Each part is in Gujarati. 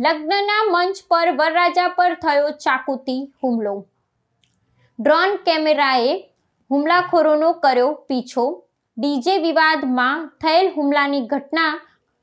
લગ્નના મંચ પર વરરાજા પર થયો ચાકુથી હુમલો. ડ્રોન કેમેરાએ હુમલાખોરોનો કર્યો પીછો. ડીજે વિવાદમાં થયેલ હુમલાની ઘટના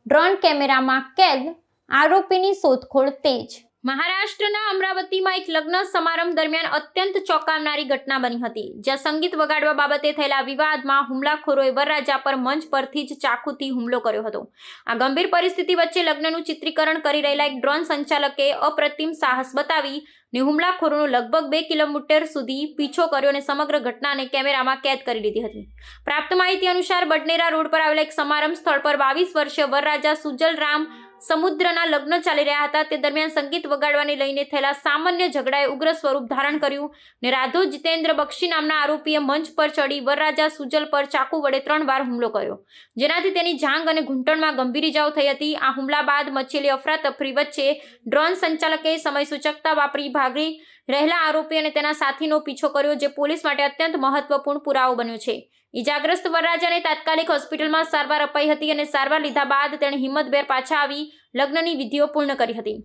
ડ્રોન કેમેરામાં કેદ, આરોપીની શોધખોળ તેજ મહારાષ્ટ્રના અમરાવતીમાં એક લગ્ન સમારંભ દરમિયાન અત્યંત ચોંકાવનારી ઘટના બની હતી. જ્યાં સંગીત વગાડવા બાબતે થયેલા વિવાદમાં હુમલાખોરોએ વરરાજા પર મંચ પરથી જ ચાકુથી હુમલો કર્યો હતો. આ ગંભીર પરિસ્થિતિ વચ્ચે લગ્નનું ચિત્રીકરણ કરી રહેલા એક ડ્રોન સંચાલકે અપ્રતિમ સાહસ બતાવી ને હુમલાખોરોનો લગભગ બે કિલોમીટર સુધી પીછો કર્યો અને સમગ્ર ઘટનાને કેમેરામાં કેદ કરી લીધી હતી. પ્રાપ્ત માહિતી અનુસાર બડનેરા રોડ પર આવેલા એક સમારંભ સ્થળ પર બાવીસ વર્ષીય વરરાજા સુજલરામ સમુદ્રના લગ્ન ચાલી રહ્યા હતા. તે દરમિયાન સંગીત વગાડવાને લઈને થયેલા સામાન્ય ઝઘડાએ ઉગ્ર સ્વરૂપ ધારણ કર્યું ને રાધો જીતેન્દ્ર બક્ષી નામના આરોપીએ મંચ પર ચડી વરરાજા સુજલ પર ચાકુ વડે ત્રણ વાર હુમલો કર્યો. જેનાથી તેની જાંગ અને ઘૂંટણમાં ગંભીર ઇજાઓ થઈ હતી. આ હુમલા બાદ મચેલી અફરાતફરી વચ્ચે ડ્રોન સંચાલકે સમય સૂચકતા વાપરી ભાગી રહેલા આરોપી અને તેના સાથીનો પીછો કર્યો, જે પોલીસ માટે અત્યંત મહત્વપૂર્ણ પુરાવો બન્યો છે. ઈજાગ્રસ્ત વરરાજાને તાત્કાલિક હોસ્પિટલમાં સારવાર અપાઈ હતી અને સારવાર લીધા બાદ તેણે હિંમતભેર પાછા આવી લગ્નની વિધિઓ પૂર્ણ કરી હતી.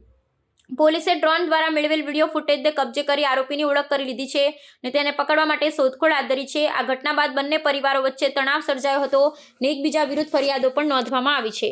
પોલીસે ડ્રોન દ્વારા મેળવેલ વીડિયો ફૂટેજને કબજે કરી આરોપીની ઓળખ કરી લીધી છે અને તેને પકડવા માટે શોધખોળ હાથ ધરી છે. આ ઘટના બાદ બંને પરિવારો વચ્ચે તણાવ સર્જાયો હતો અને એકબીજા વિરુદ્ધ ફરિયાદો પણ નોંધવામાં આવી છે.